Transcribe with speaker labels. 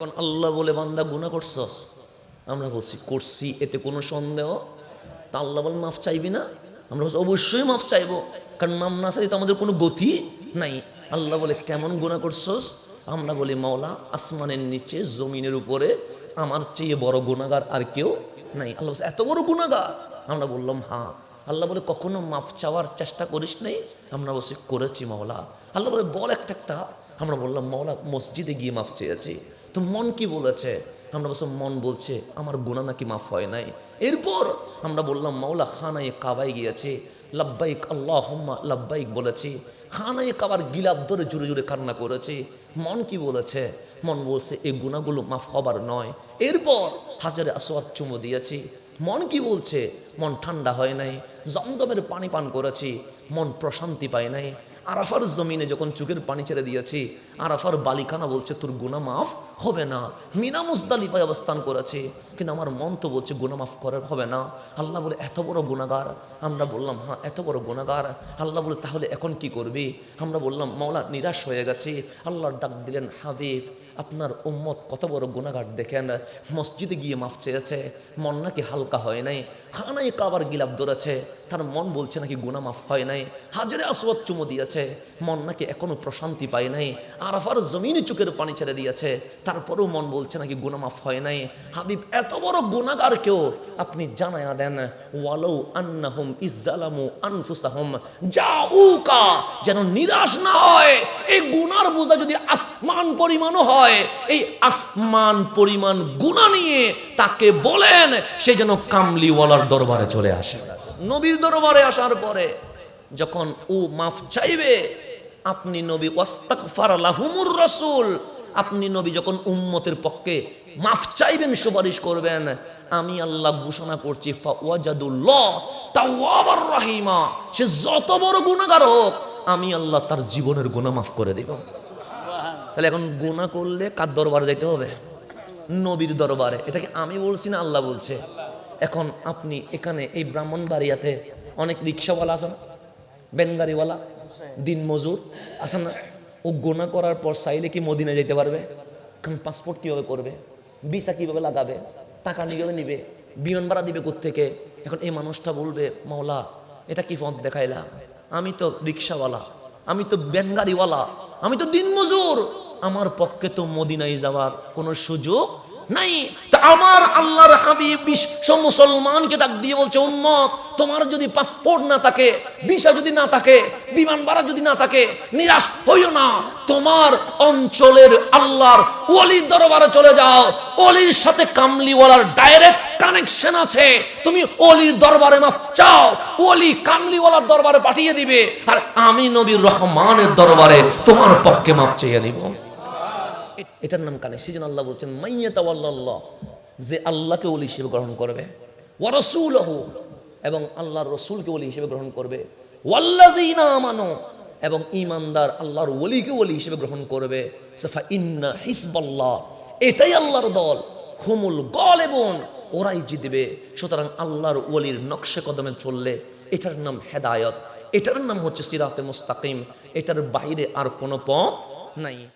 Speaker 1: এখন আল্লাহ বলে, বান্দা গুণা করছস? আমরা বলছি, করছি, এতে কোনো সন্দেহ? তা আল্লাহ বলে মাফ চাইবি না? আমরা বলছি, অবশ্যই মাফ চাইব। কারণ মাম না চাইলে তো আমাদের কোনো গতি নাই। আল্লাহ বলে, কেমন গুণা করছস? আমরা বলি, মাওলা, আসমানের নিচে, জমিনের উপরে আমার চেয়ে বড় গুণাগার আর কেউ নাই। আল্লাহ এত বড় গুণাগার আমরা বললাম হ্যাঁ আল্লাহ বলে, কখনো মাফ চাওয়ার চেষ্টা করিস নাই? আমরা বলছি, করেছি মাওলা। আল্লাহ বলে, বল একটা একটা। আমরা বললাম, মাওলা, মসজিদে গিয়ে মাফ চেয়েছি। তো মন কি বলেছে? আমরা বলছি মন বলছে, আমার গুণা নাকি মাফ হয় নাই। এরপর আমরা বললাম, মাওলা, খানায় কাবাই গিয়েছে। লাব্বাইক আল্লাহ হম্মা লাব্বাইক বলেছি। খানায় কাবার গিলাপ ধরে জুড়ে জুড়ে কান্না করেছে। মন কি বলেছে? মন বলছে এই গুণাগুলো মাফ হবার নয়। এরপর হাজারে আসোয়াদ চুমো দিয়েছি। মন কি বলছে? মন ঠান্ডা হয় নাই। জমজমের পানি পান করেছি। মন প্রশান্তি পায় নাই। আরাফার জমিনে যখন চোখের পানি ছেড়ে দিয়েছে, আরাফার বালিকানা বলছে, তোর গুণা মাফ হবে না। মিনা মুজদালিফায় অবস্থান করেছে, কিন্তু আমার মন তো বলছে গুণা মাফ করার হবে না। আল্লাহ বলে, এত বড় গুণাগার আমরা বললাম হ্যাঁ এত বড় গুণাগার আল্লাহ বলে, তাহলে এখন কি করবি? আমরা বললাম, মাওলা, নিরাশ হয়ে গেছে। আল্লাহর ডাক দিলেন, হাবিব, আপনার উম্মত কত বড় গুণাগার দেখেন। মসজিদে গিয়ে মাফ চেয়েছে, মন নাকি হালকা হয় নাই। খানায় কাবার গিলাপ ধরেছে, তার মন বলছে নাকি গুণা মাফ হয় নাই। হাজারে আসওয়াদ চুমো দিয়েছে মন নাকি এখনও প্রশান্তি পায় নাই। আরাফার জমিনে চোখের পানি ছেড়ে দিয়েছে। তারপরেও মন বলছে নাকি গুণা মাফ হয় নাই। হাবিব, এত বড় গুণাগার কেউ? আপনি জানায়া দেন, ওয়ালাউ আন্নাহুম ইজ্জালামু আনফুসাহুম, জাউকা, যেন নিরাশ না হয়। এই গুনার বোঝা যদি আসমান পরিমাণও হয়, এই আসমান পরিমাণ গুণা নিয়ে তাকে বলেন, সে যেন কামলিওয়ালার দরবারে চলে আসে। নবীর দরবারে আসার পরে যখন ও মাফ চাইবে, আপনি নবী, ওয়াস্তাগফার লাহুমুর রাসূল। আপনি নবী যখন উম্মতের পক্ষে মাফ চাইবেন, সুপারিশ করবেন, আমি আল্লাহ ঘোষণা করছি রাহিমা। সে যত বড় গুনাহগার হোক, আমি আল্লাহ তার জীবনের গুনাহ মাফ করে দেব। তাহলে এখন গুনাহ করলে কার দরবারে যাইতে হবে? নবীর দরবারে। এটাকে আমি বলছি না আল্লাহ বলছে? এখন আপনি এখানে এই ব্রাহ্মণবাড়িয়াতে অনেক রিক্সাওয়ালা আছেন বেনগাড়িওয়ালা দিন মজুর। আছেন না ও গোনা করার পর চাইলে কি মদিনা যেতে পারবে? কারণ পাসপোর্ট কীভাবে করবে? ভিসা কীভাবে লাগাবে? টাকা নিয়ে নিবে। বিমান ভাড়া দিবে থেকে এখন এই মানুষটা বলবে, মাওলা, এটা কি পথ দেখাইলা আমি তো রিক্সাওয়ালা, আমি তো বেনগাড়িওয়ালা আমি তো দিনমজুর আমার পক্ষে তো মদিনায় যাওয়ার কোনো সুযোগ নাই। তা আমার আল্লাহর হাবিব বিশ্ব মুসলমানকে ডাক দিয়ে বলছে, উম্মত, তোমার যদি পাসপোর্ট না থাকে ভিসা যদি না থাকে, বিমান ভাড়া যদি না থাকে, নিরাশ হইও না। তোমার অঞ্চলের আল্লাহর ওলির দরবারে চলে যাও। ওলির সাথে কামলিওয়ালার ডাইরেক্ট কানেকশন আছে। তুমি ওলির দরবারে মাফ চাও। ওলি কামলিওয়ালার দরবারে পাঠিয়ে দিবে। আর আমি নবীর রহমানের দরবারে তোমার পক্ষে মাফ চেয়ে নিব। এটার নাম কানে সেজন্য আল্লাহ বলছেন মাইয়াতা আল্লাহ যে আল্লাহকে ওলি হিসেবে গ্রহণ করবে। ওয়ারসুলহু এবং আল্লাহর রসুলকে ওলি হিসেবে গ্রহণ করবে। ওয়াল্লাযীনা আমানু, এবং ইমানদার আল্লাহর ওলিকে ওলি হিসেবে গ্রহণ করবে। সাফা ইন্না হিসবাল্লাহ, এটাই আল্লাহর দল। হুমুল গল এবং ওরাই জিতবে। সুতরাং আল্লাহর ওলির নকশে কদমে চললে এটার নাম হেদায়ত। এটার নাম হচ্ছে সিরাতে মুস্তাকিম। এটার বাইরে আর কোনো পথ নাই।